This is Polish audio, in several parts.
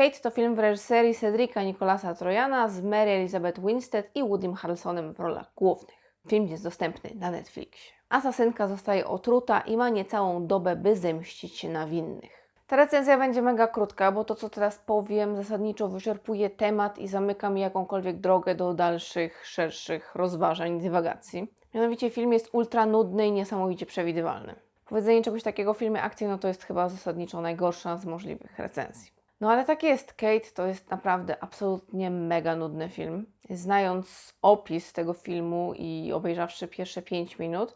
Kate to film w reżyserii Cedrica Nicolasa Trojana z Mary Elizabeth Winstead i Woodym Harrelsonem w rolach głównych. Film jest dostępny na Netflixie. Asasynka zostaje otruta i ma niecałą dobę, by zemścić się na winnych. Ta recenzja będzie mega krótka, bo to, co teraz powiem, zasadniczo wyczerpuje temat i zamyka mi jakąkolwiek drogę do dalszych, szerszych rozważań i dywagacji. Mianowicie film jest ultra nudny i niesamowicie przewidywalny. Powiedzenie czegoś takiego w filmie akcji, no to jest chyba zasadniczo najgorsza z możliwych recenzji. No ale tak jest, Kate to jest naprawdę absolutnie mega nudny film. Znając opis tego filmu i obejrzawszy pierwsze 5 minut,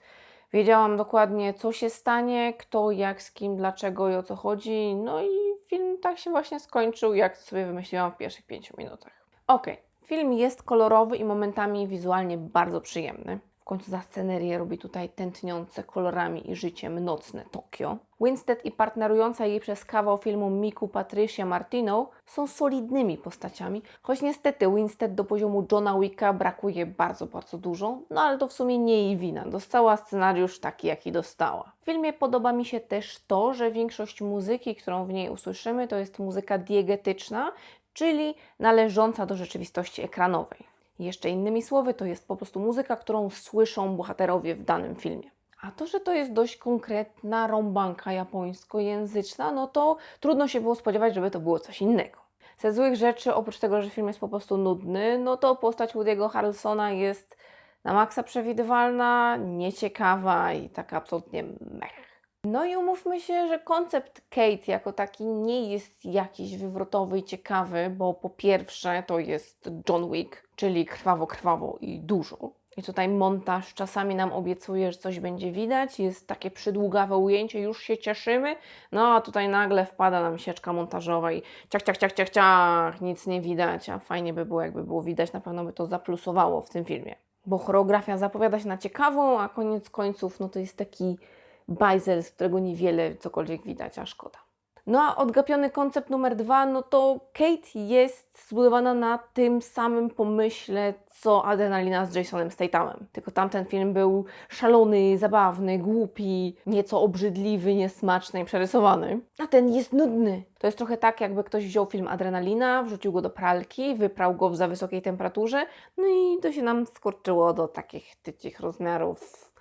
wiedziałam dokładnie, co się stanie, kto, jak, z kim, dlaczego i o co chodzi. No i film tak się właśnie skończył, jak sobie wymyśliłam w pierwszych 5 minutach. Okej, film jest kolorowy i momentami wizualnie bardzo przyjemny. W końcu za scenerię robi tutaj tętniące kolorami i życiem nocne Tokio. Winstead i partnerująca jej przez kawał filmu Miku Patricia Martino są solidnymi postaciami, choć niestety Winstead do poziomu Johna Wicka brakuje bardzo, bardzo dużo, no ale to w sumie nie jej wina. Dostała scenariusz taki, jaki dostała. W filmie podoba mi się też to, że większość muzyki, którą w niej usłyszymy, to jest muzyka diegetyczna, czyli należąca do rzeczywistości ekranowej. Jeszcze innymi słowy, to jest po prostu muzyka, którą słyszą bohaterowie w danym filmie. A to, że to jest dość konkretna rąbanka japońskojęzyczna, no to trudno się było spodziewać, żeby to było coś innego. Ze złych rzeczy, oprócz tego, że film jest po prostu nudny, no to postać Woody'ego Harrelsona jest na maksa przewidywalna, nieciekawa i taka absolutnie mech. No i umówmy się, że koncept Kate jako taki nie jest jakiś wywrotowy i ciekawy, bo po pierwsze to jest John Wick, czyli krwawo, krwawo i dużo. I tutaj montaż czasami nam obiecuje, że coś będzie widać, jest takie przydługawe ujęcie, już się cieszymy, no a tutaj nagle wpada nam sieczka montażowa i ciach, ciach, ciach, ciach, ciach, nic nie widać, a fajnie by było, jakby było widać, na pewno by to zaplusowało w tym filmie. Bo choreografia zapowiada się na ciekawą, a koniec końców, no to jest taki bajzel, z którego niewiele cokolwiek widać, a szkoda. No a odgapiony koncept numer dwa, no to Kate jest zbudowana na tym samym pomyśle, co Adrenalina z Jasonem Stathamem. Tylko tamten film był szalony, zabawny, głupi, nieco obrzydliwy, niesmaczny i przerysowany. A ten jest nudny. To jest trochę tak, jakby ktoś wziął film Adrenalina, wrzucił go do pralki, wyprał go w za wysokiej temperaturze, no i to się nam skurczyło do takich tycich rozmiarów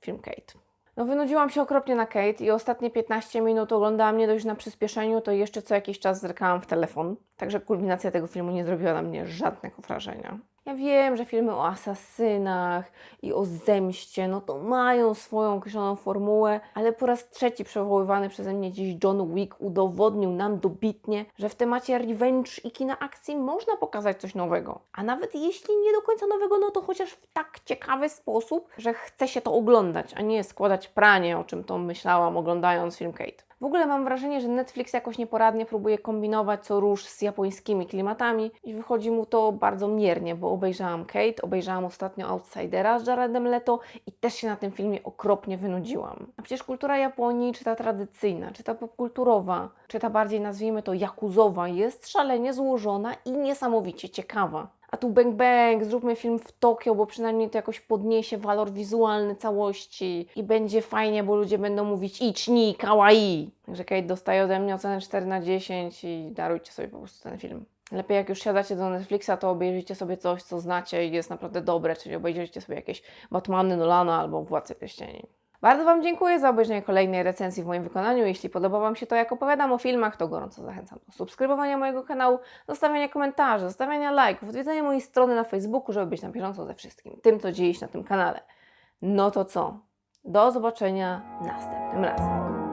film Kate. No wynudziłam się okropnie na Kate i ostatnie 15 minut oglądałam nie dość na przyspieszeniu, to jeszcze co jakiś czas zerkałam w telefon. Także kulminacja tego filmu nie zrobiła na mnie żadnego wrażenia. Ja wiem, że filmy o asasynach i o zemście, no to mają swoją określoną formułę, ale po raz trzeci przywoływany przeze mnie dziś John Wick udowodnił nam dobitnie, że w temacie revenge i kina akcji można pokazać coś nowego. A nawet jeśli nie do końca nowego, no to chociaż w tak ciekawy sposób, że chce się to oglądać, a nie składać pranie, o czym to myślałam oglądając film Kate. W ogóle mam wrażenie, że Netflix jakoś nieporadnie próbuje kombinować co róż z japońskimi klimatami i wychodzi mu to bardzo miernie, bo obejrzałam Kate, obejrzałam ostatnio Outsidera z Jaredem Leto i też się na tym filmie okropnie wynudziłam. A przecież kultura Japonii, czy ta tradycyjna, czy ta popkulturowa, czy ta bardziej nazwijmy to jakuzowa, jest szalenie złożona i niesamowicie ciekawa. A tu bang bang, zróbmy film w Tokio, bo przynajmniej to jakoś podniesie walor wizualny całości i będzie fajnie, bo ludzie będą mówić iczni, kawaii. Także Kate dostaje ode mnie ocenę 4 na 10 i darujcie sobie po prostu ten film. Lepiej jak już siadacie do Netflixa, to obejrzyjcie sobie coś, co znacie i jest naprawdę dobre, czyli obejrzyjcie sobie jakieś Batmany Nolana albo Władcy Pierścieni. Bardzo Wam dziękuję za obejrzenie kolejnej recenzji w moim wykonaniu. Jeśli podoba Wam się to, jak opowiadam o filmach, to gorąco zachęcam do subskrybowania mojego kanału, zostawiania komentarzy, zostawiania lajków, odwiedzania mojej strony na Facebooku, żeby być na bieżąco ze wszystkim tym, co dzieje się na tym kanale. No to co? Do zobaczenia następnym razem.